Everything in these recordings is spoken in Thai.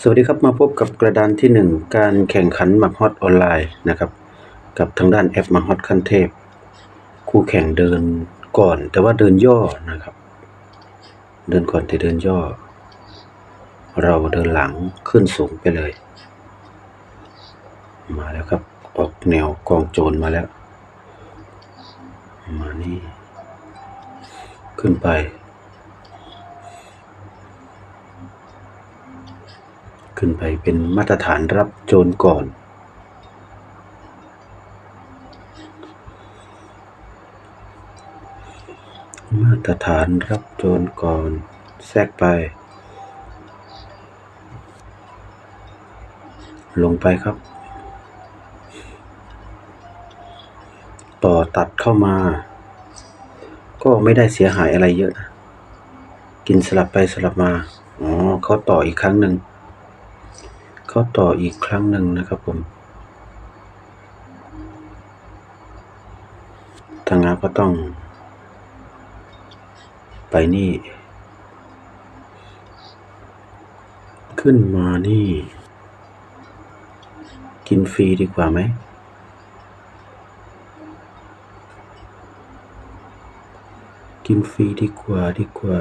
สวัสดีครับมาพบกับกระดานที่หนึ่งการแข่งขันหมักฮอตออนไลน์นะครับ กับทางด้านแอปหมักฮอตขั้นเทพ คู่แข่งเดินก่อน แต่ว่าเดินย่อนะครับ เดินก่อนแต่เดินย่อ เราเดินหลังขึ้นสูงไปเลย มาแล้วครับออกแนวกองโจรมาแล้ว มานี่ ขึ้นไป ขึ้นไปเป็นมาตรฐานรับโจรก่อน มาตรฐานรับโจรก่อน แทรกไป ลงไปครับ ต่อตัดเข้ามา ก็ไม่ได้เสียหายอะไรเยอะนะ กินสลับไปสลับมา อ๋อเขาต่ออีกครั้งหนึ่ง เขาต่ออีกครั้งหนึ่งนะครับผม ทางงานก็ต้อง ไปนี่ ขึ้นมานี่ กินฟรีดีกว่าไหมกินฟรีดีกว่าดีกว่า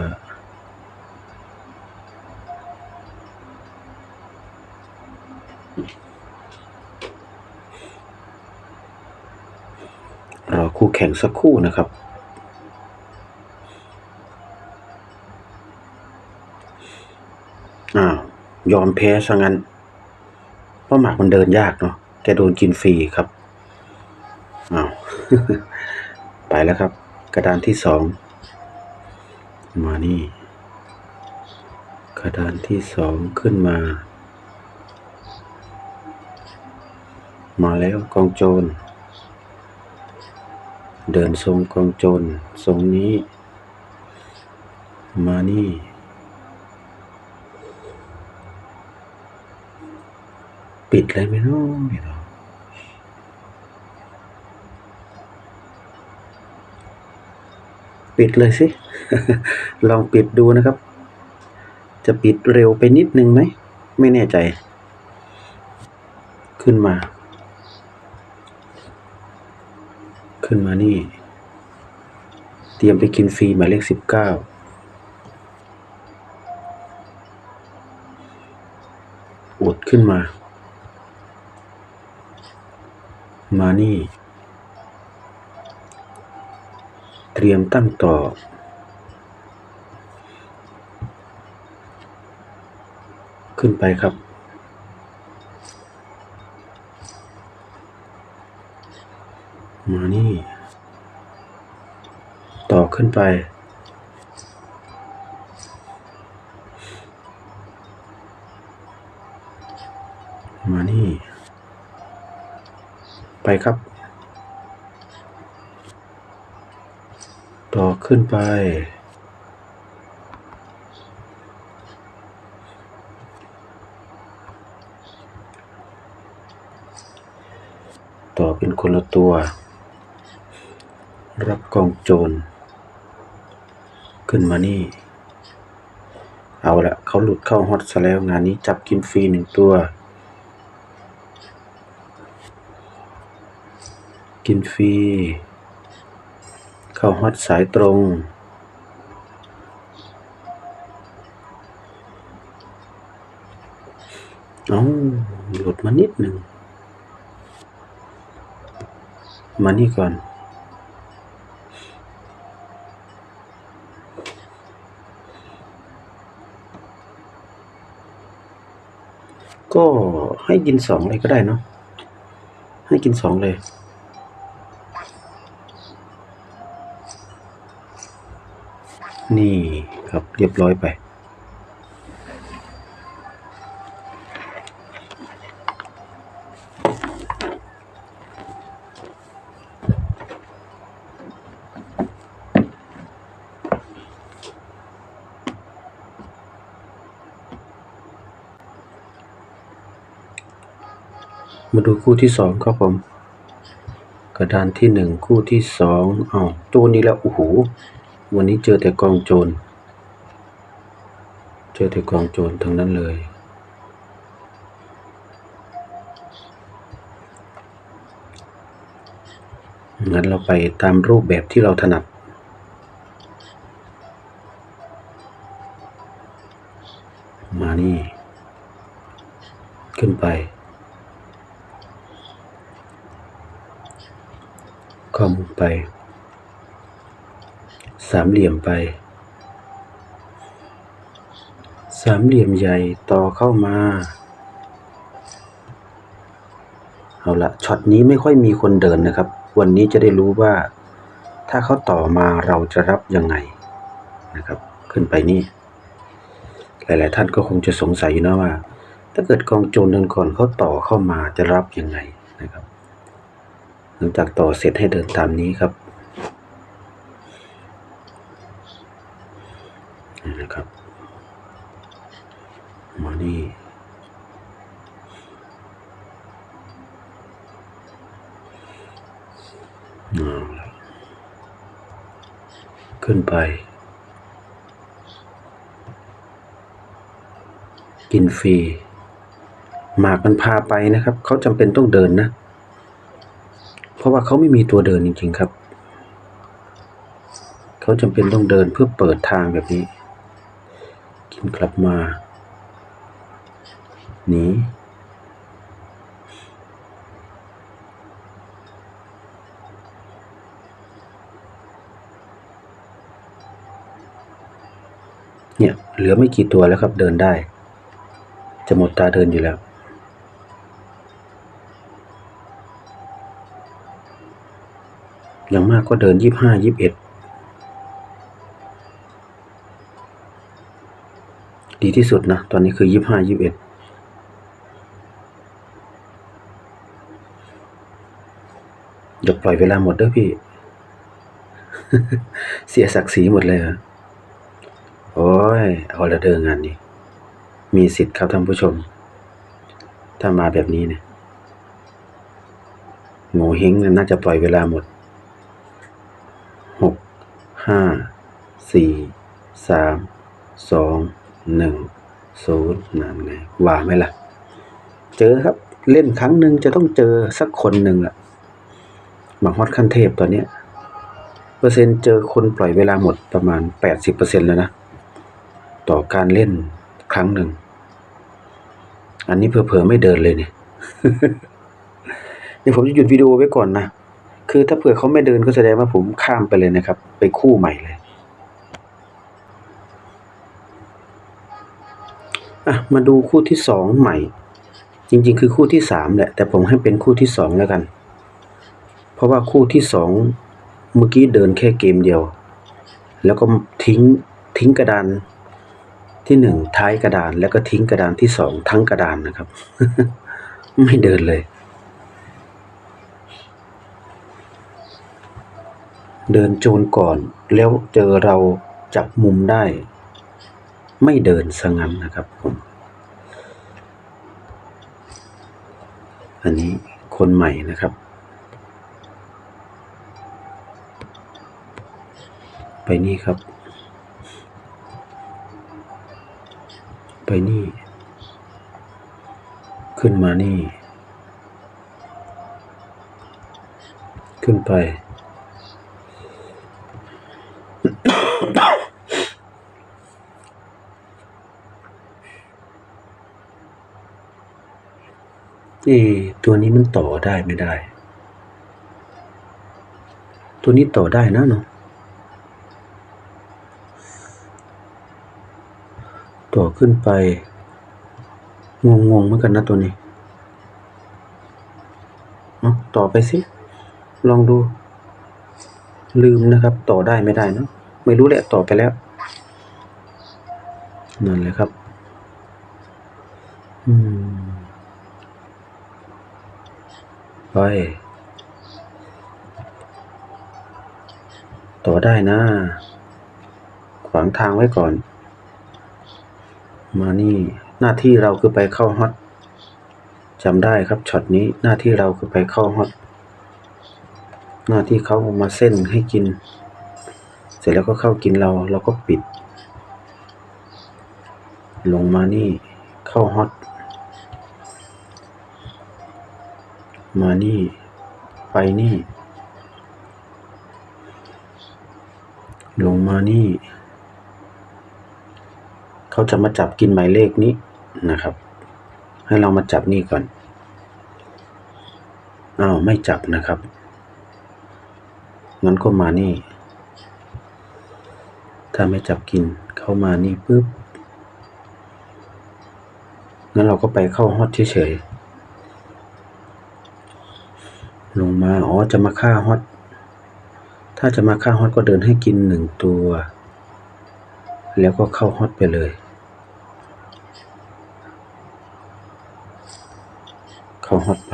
รอ คู่แข่งสักคู่นะครับอ้าวยอมแพ้ซะงั้นเพราะหมากมันเดินยากเนาะแกโดนกินฟรีครับอ้าวไปแล้วครับ กระดานที่สองมานี่ กระดานที่สองขึ้นมา มาแล้วกองโจร เดินทรงกองโจรทรงนี้ มานี่ ปิดเลยไหมเนาะพี่น้องปิดเลยสิ ลองปิดดูนะครับ จะปิดเร็วไปนิดนึงไหม ไม่แน่ใจ ขึ้นมา ขึ้นมานี่ เตรียมไปกินฟรีหมายเลขสิบเก้าอดขึ้นมา มานี่ เตรียมตั้งต่อ ขึ้นไปครับ มานี่ ต่อขึ้นไป มานี่ ไปครับ ต่อขึ้นไป ต่อเป็นคนละตัว รับกองโจร ขึ้นมานี่ เอาละเขาหลุดเข้าฮอตซะแล้วงานนี้จับกินฟรีหนึ่งตัว กินฟรีเข้าฮอตสายตรงเอาหลุดมานิดหนึ่ง มานี่ก่อน ก็ให้กินสองเลยก็ได้เนาะให้กินสองเลย นี่ครับเรียบร้อยไป มาดูคู่ที่สองครับผม กระดานที่หนึ่งคู่ที่สองอ๋อวตัวนี้แล้ว โอ้โห วันนี้เจอแต่กองโจร เจอแต่กองโจรทั้งนั้นเลยงั้นเราไปตามรูปแบบที่เราถนัด มานี่ ขึ้นไป ข้อมุมไป สามเหลี่ยมไป สามเหลี่ยมใหญ่ต่อเข้ามา เอาละช็อตนี้ไม่ค่อยมีคนเดินนะครับ วันนี้จะได้รู้ว่า ถ้าเขาต่อมาเราจะรับยังไงนะครับ ขึ้นไปนี่ หลาย ๆ ท่านก็คงจะสงสัยอยู่นะว่า ถ้าเกิดกองโจรเดินก่อนเขาต่อเข้ามาจะรับยังไงนะครับ หลังจากต่อเสร็จให้เดินตามนี้ครับนี่นะครับมานี่เอาขึ้นไป กินฟรีหมากมันพาไปนะครับ เขาจำเป็นต้องเดินนะ ราะว่าเขาไม่มีตัวเดินจริง ๆ ครับ เขาจำเป็นต้องเดินเพื่อเปิดทางแบบนี้ กินกลับมา หนีเนี่ยเหลือไม่กี่ตัวแล้วครับเดินได้ จะหมดตาเดินอยู่แล้ว อย่างมากก็เดินยี่บห้ายี่บเอ็ดดีที่สุดนะ ตอนนี้คือยี่บห้ายี่บเอ็ดอย่าปล่อยเวลาหมดเด้อพี่ เสียศักดิ์ศรีหมดเลยเหรอโอ้ย เอาละเดินงานนี้ มีสิทธิ์ครับท่านผู้ชม ถ้ามาแบบนี้เนี่ยโง่เฮงน่าจะปล่อยเวลาหมด ห้าสี่สามสองหนึ่งศูนย์นั่นไงว่าไหมล่ะ เจอครับ เล่นครั้งหนึ่งจะต้องเจอสักคนหนึ่งแหละมาฮอตขั้นเทพตอนเนี้ยเปอร์เซ็นต์เจอคนปล่อยเวลาหมดประมาณแปดสิบเปอร์เซ็นแล้วนะ ต่อการเล่นครั้งหนึ่ง อันนี้เผลอๆไม่เดินเลยเนี่ยเดี๋ยวผมจะหยุดวิดีโอไว้ก่อนนะ คือถ้าเผื่อเขาไม่เดินก็แสดงว่าผมข้ามไปเลยนะครับ ไปคู่ใหม่เลยอะมาดูคู่ที่สองใหม่ จริงๆ คือคู่ที่สามแหละ แต่ผมให้เป็นคู่ที่สองแล้วกัน เพราะว่าคู่ที่สองเมื่อกี้เดินแค่เกมเดียว แล้วก็ทิ้งทิ้งกระดานที่หนึ่งท้ายกระดานแล้วก็ทิ้งกระดานที่สองทั้งกระดานนะครับ ไม่เดินเลย เดินโจรก่อน แล้วเจอเราจับมุมได้ ไม่เดินสงันนะครับผมอันนี้คนใหม่นะครับ ไปนี่ครับ ไปนี่ ขึ้นมานี่ ขึ้นไป เอตัวนี้มันต่อได้ไม่ได้ ตัวนี้ต่อได้นะเนาะต่อขึ้นไป งงๆเหมือนกันนะตัวนี้เอาต่อไปสิ ลองดู ลืมนะครับ ต่อได้ไม่ได้เนะไม่รู้แหละต่อไปแล้ว นั่นแหละครับ ไป ต่อได้นะ ขวางทางไว้ก่อน มานี่หน้าที่เราคือไปเข้าฮอตจำได้ครับช็อตนี้หน้าที่เราคือไปเข้าฮอตหน้าที่เขาเอามาเส้นให้กิน เสร็จแล้วก็เข้ากินเราเราก็ปิด ลงมานี่เข้าฮอต มานี่ ไปนี่ ลงมานี่ เขาจะมาจับกินหมายเลขนี้นะครับ ให้เรามาจับนี่ก่อน อ้าว ไม่จับนะครับ งั้นก็มานี่ ถ้าไม่จับกิน เข้ามานี่ปุ๊บงั้นเราก็ไปเข้าฮอตเฉยๆ ลงมา อ๋อ จะมาฆ่าฮอต ถ้าจะมาฆ่าฮอตก็เดินให้กินหนึ่งตัว แล้วก็เข้าฮอตไปเลย เข้าฮอตไป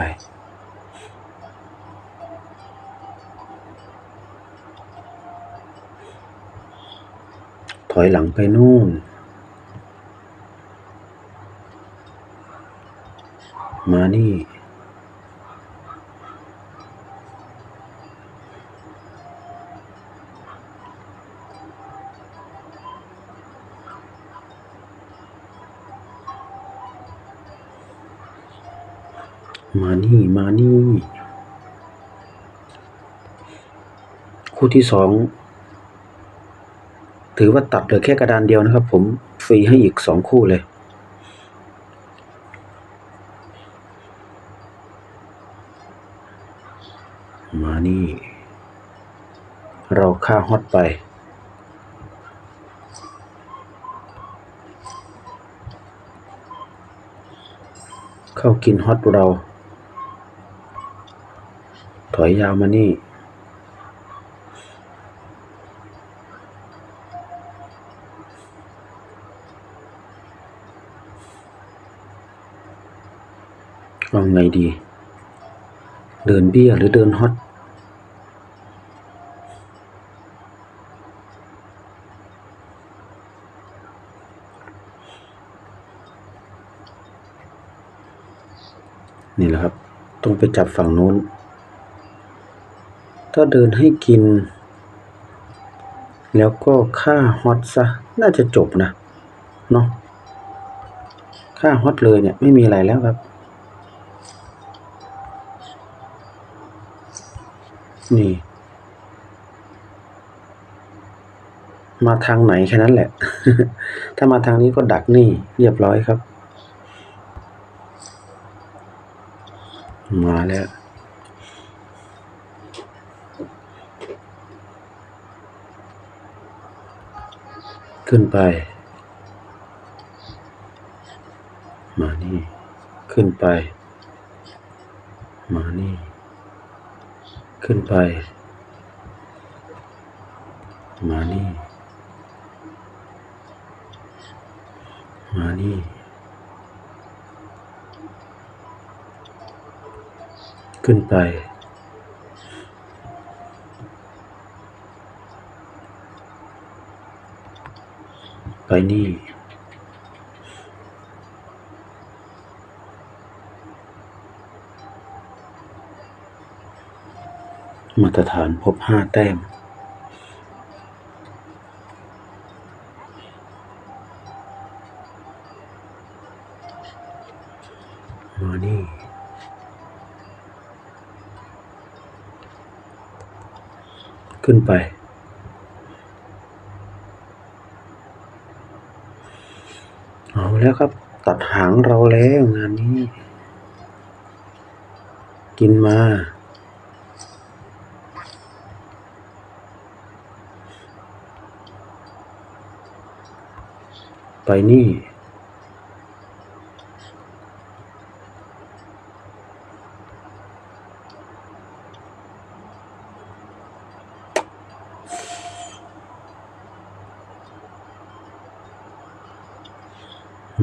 ถอยหลังไปนู่น มานี่ มานี่มานี่ คู่ที่สองถือว่าตัดเหลือแค่กระดานเดียวนะครับ ผมฟรีให้อีกสองคู่เลย มานี่ เราฆ่าฮอตไปเข้ากินฮอตเรา ถอยยาวมานี่ เอาไงดี เดินเบี้ยหรือเดินฮอตนี่แหละครับ ต้องไปจับฝั่งนู้น ถ้าเดินให้กิน แล้วก็ฆ่าฮอตซะ น่าจะจบนะ เนาะฆ่าฮอตเลยเนี่ย ไม่มีอะไรแล้วครับ นี่ มาทางไหนแค่นั้นแหละ ถ้ามาทางนี้ก็ดักนี่ เรียบร้อยครับ มาแล้ว ขึ้นไป มานี่ ขึ้นไป มานี่ ขึ้นไป มานี่ มานี่ ขึ้นไป ไปนี่ มาตรฐานพบห้าแต้มมานี่ขึ้นไป เอา แล้วครับ ตัดหางเราแล้วงานนี้ กินมา ไปนี่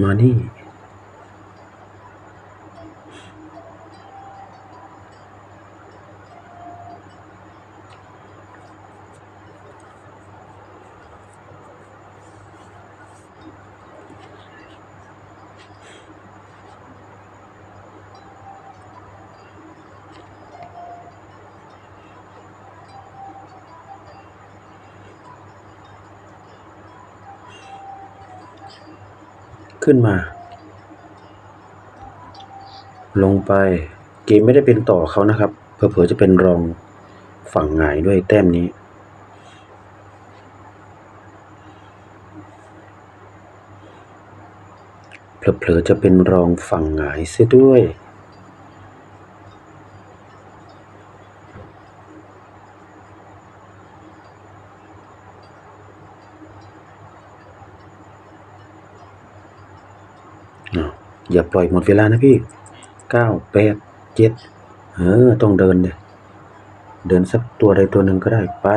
ม ขึ้นมา ลงไปเกมไม่ได้เป็นต่อเขานะครับเผลอๆจะเป็นรองฝั่งหงายด้วยแต้มนี้ เผลอๆจะเป็นรองฝั่งหงายเสียด้วย อย่าปล่อยหมดเวลานะพี่เก้าแปดเจ็ดเออ ต้องเดินเลยเดินสักตัวใดตัวหนึ่งก็ได้ไป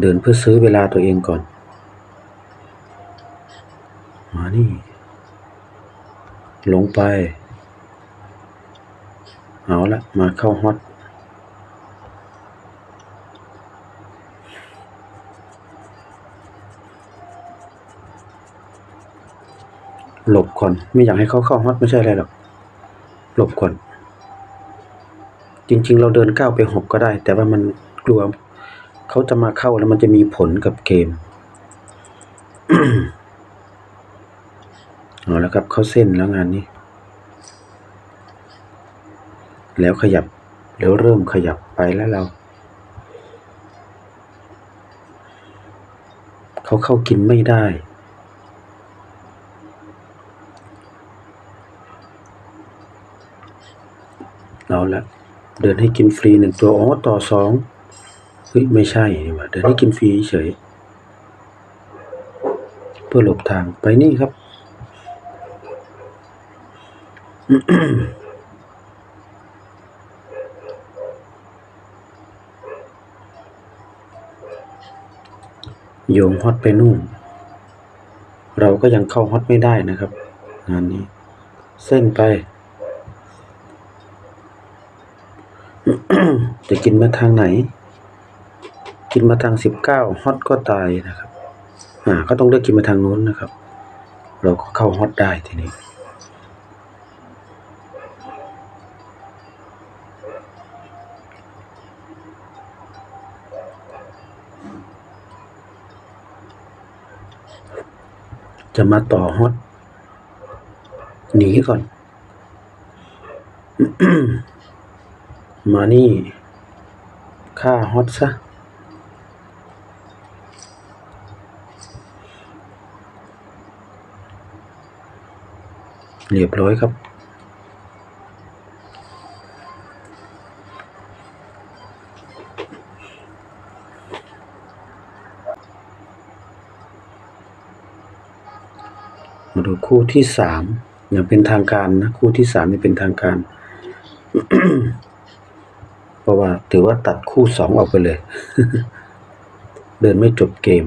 เดินเพื่อซื้อเวลาตัวเองก่อน มานี่ลงไป เอาละมาเข้าฮอต หลบก่อนไม่อยากให้เขาเข้าฮอตไม่ใช่อะไรหรอกหลบก่อน จริง ๆ เราเดินก้าวไปหกก็ได้ แต่ว่ามันกลัวเขาจะมาเข้าแล้วมันจะมีผลกับเกมเอาแล้วครับเข้าเส้นแล้วงานนี้ แล้วขยับ แล้วเริ่มขยับไปแล้วเรา เขาเข้ากินไม่ได้ เอาละเดินให้กินฟรีหนึ่งตัวอ๋อต่อสองเฮ้ยไม่ใช่นี่ว่าเดินให้กินฟรีเฉย เพื่อหลบทางไปนี่ครับโยงฮอตไปนู่น เราก็ยังเข้าฮอตไม่ได้นะครับ งานนี้ เส้นไป จะกินมาทางไหน กินมาทางสิบเก้าฮอตก็ตายนะครับอ่าก็ต้องเลือกกินมาทางนู้นนะครับ เราก็เข้าฮอตได้ทีนี้จะมาต่อฮอตหนีก่อน มานี่ ฆ่าฮอตซะเรียบร้อยครับ มาดูคู่ที่สามอย่างเป็นทางการนะ คู่ที่สามนี่เป็นทางการ ถือว่าตัดคู่สองออกไปเลย เดินไม่จบเกม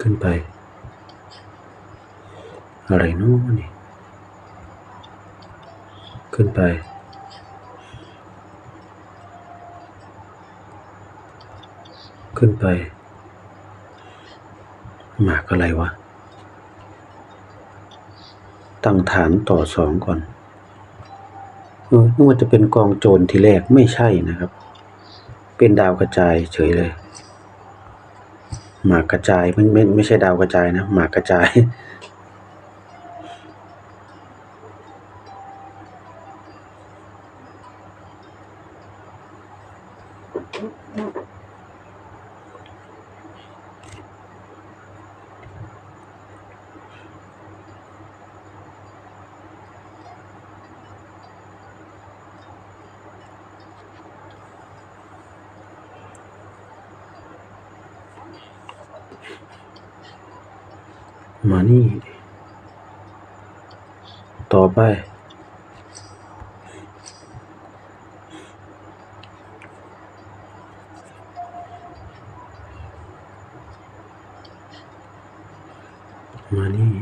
ขึ้นไป อะไรนู้นี่ ขึ้นไป ขึ้นไป หมากอะไรวะ ตั้งฐานต่อสองก่อน เออนึกว่าจะเป็นกองโจรทีแรกไม่ใช่นะครับ เป็นดาวกระจายเฉยเลย หมากกระจายไม่ไม่ไม่ใช่ดาวกระจายนะ หมากกระจาย มานี่ ต่อไป มานี่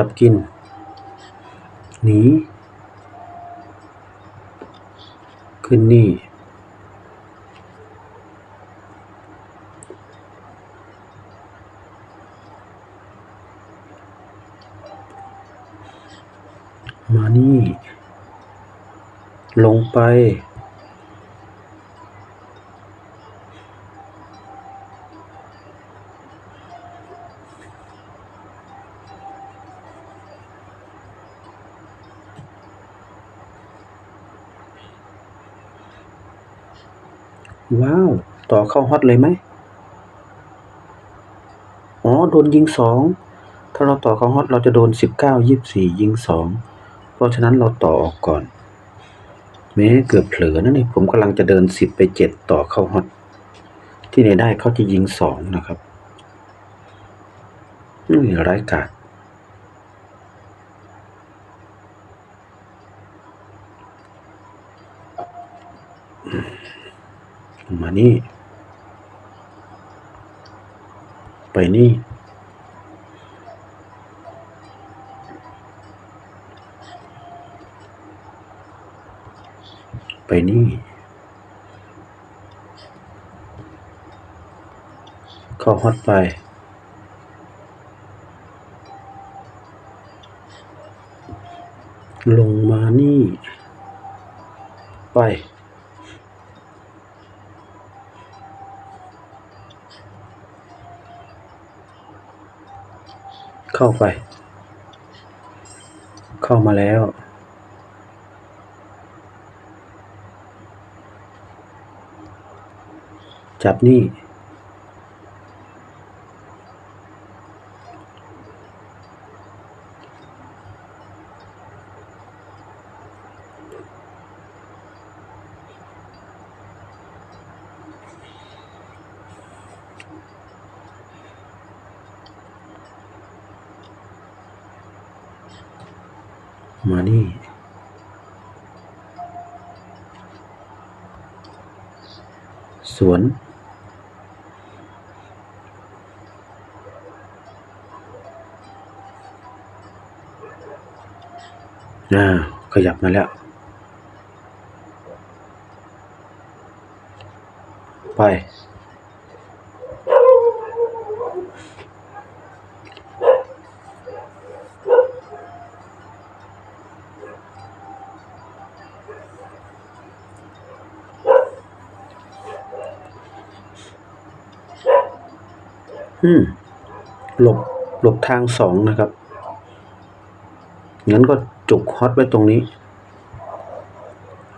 จับกิน หนี ขึ้นนี่ มานี่ ลงไป เข้าฮอตเลยไหมอ๋อโดนยิงสองถ้าเราต่อเข้าฮอตเราจะโดนสิบเก้ายี่สี่ยิงสองเพราะฉะนั้นเราต่อออกก่อนแม้เกือบเผลอนะนี่ผมกำลังจะเดินสิบไปเจ็ดต่อเข้าฮอตที่ไหนได้เขาจะยิงสองนะครับนี่ร้ายกาจมานี่ ไปนี่ไปนี่ เข้าฮอตไป ลงมานี่ ไป เข้าไป เข้ามาแล้ว จับนี่ มานี่ สวน อ่า ขยับ มาแล้ว ไป อืม หลบ หลบทางสองนะครับงั้นก็จุกฮอตไว้ตรงนี้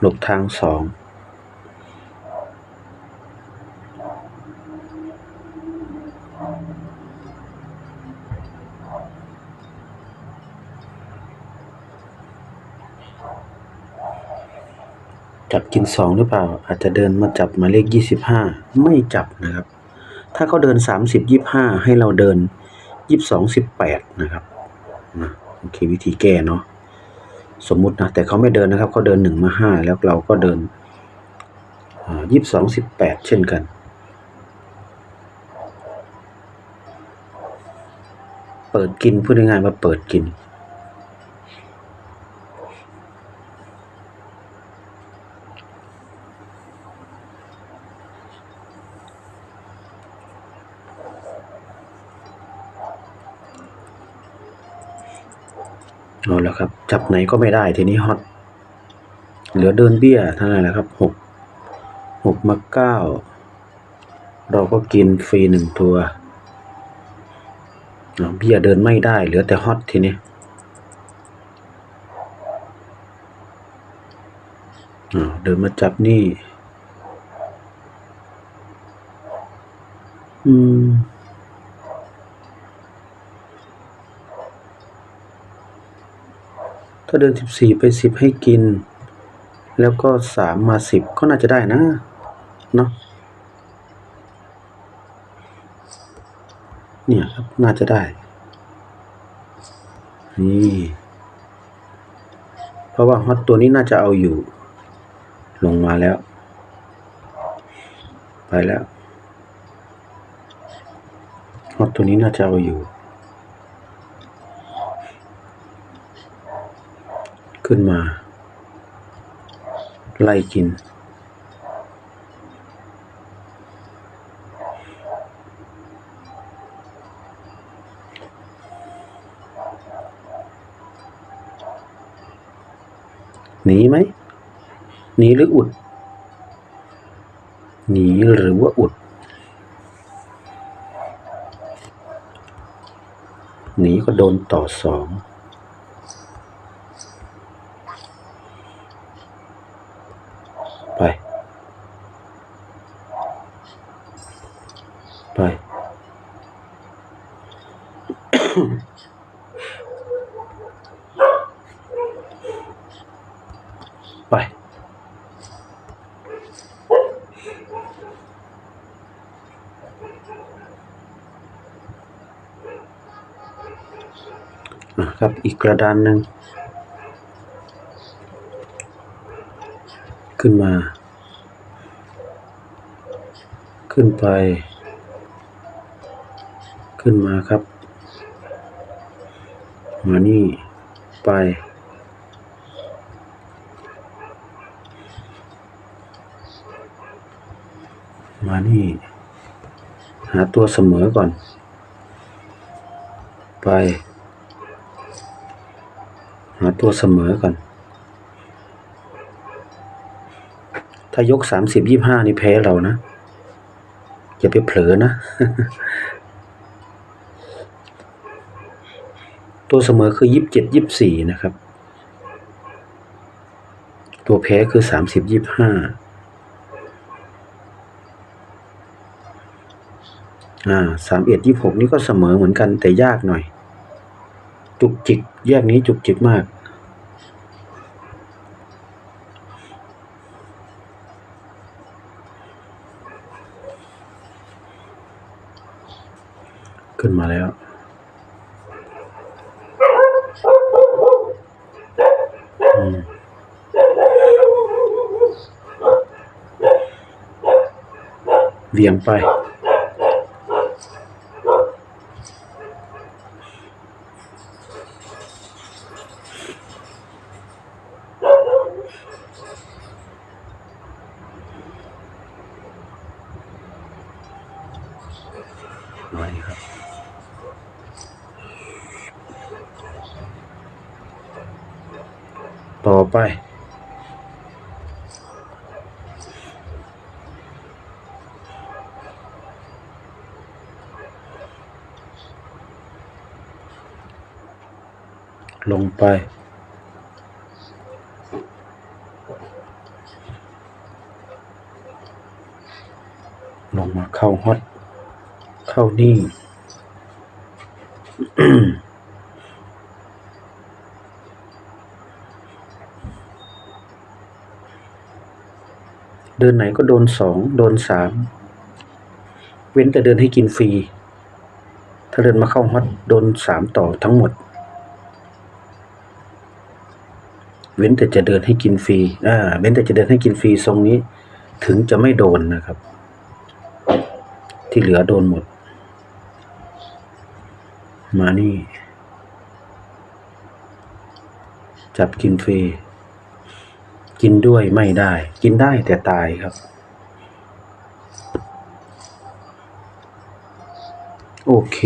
หลบทางสองจับกินสองหรือเปล่า อาจจะเดินมาจับหมายเลขยี่สิบห้าไม่จับนะครับ ถ้าเขาเดินสามสิบยี่ห้าให้เราเดินยี่สองสิบแปดนะครับนะโอเควิธีแก้เนาะ สมมุตินะแต่เขาไม่เดินนะครับเขาเดินหนึ่งมาห้าแล้วเราก็เดินยี่สองสิบแปดเช่นกัน เปิดกินพูดง่ายๆว่าเปิดกิน จับไหนก็ไม่ได้ทีนี้ฮอตเหลือเดินเบี้ยเท่านั้นแหละครับหกหกมาเก้าเราก็กินฟรีหนึ่งตัวเบี้ยเดินไม่ได้ เหลือแต่ฮอตทีนี้เดินมาจับนี่ อืม ถ้าเดินสิบสี่ไปสิบให้กิน แล้วก็สามมาสิบก็น่าจะได้นะ เนาะเนี่ยครับ น่าจะได้ นี่ เพราะว่าฮอตตัวนี้น่าจะเอาอยู่ ลงมาแล้ว ไปแล้วฮอตตัวนี้น่าจะเอาอยู่ ขึ้นมา ไล่กิน หนีไหม หนีหรืออุด หนีหรือว่าอุด หนีก็โดนต่อสอง ไปไป นะครับอีกกระดานหนึ่งขึ้นมา ขึ้นไป ขึ้นมาครับ มานี่ไป มานี่ หาตัวเสมอก่อน ไป หาตัวเสมอก่อน ถ้ายกสามสิบยี่ห้านี่แพ้เรานะ อย่าไปเผลอนะ ตัวเสมอคือยี่สิบเจ็ดยี่สิบสี่นะครับ ตัวแพ้คือสามสิบยี่ห้าอ่าสามเอ็ดยี่หกนี่ก็เสมอเหมือนกันแต่ยากหน่อย จุกจิกแยกนี้จุกจิกมากขึ้นมาแล้ว อืม เวียงไป ไว้ครับ ต่อไป ลง ไป ลงมาเข้าฮอต เข้านี่เดินไหนก็โดนสองโดนสามเว้นแต่เดินให้กินฟรี ถ้าเดินมาเข้าฮอตโดนสามต่อทั้งหมด เว้นแต่จะเดินให้กินฟรีอ่าเว้นแต่จะเดินให้กินฟรีทรงนี้ ถึงจะไม่โดนนะครับ ที่เหลือโดนหมด มานี่ จับกินฟรีกินด้วยไม่ได้ กินได้แต่ตายครับ โอเค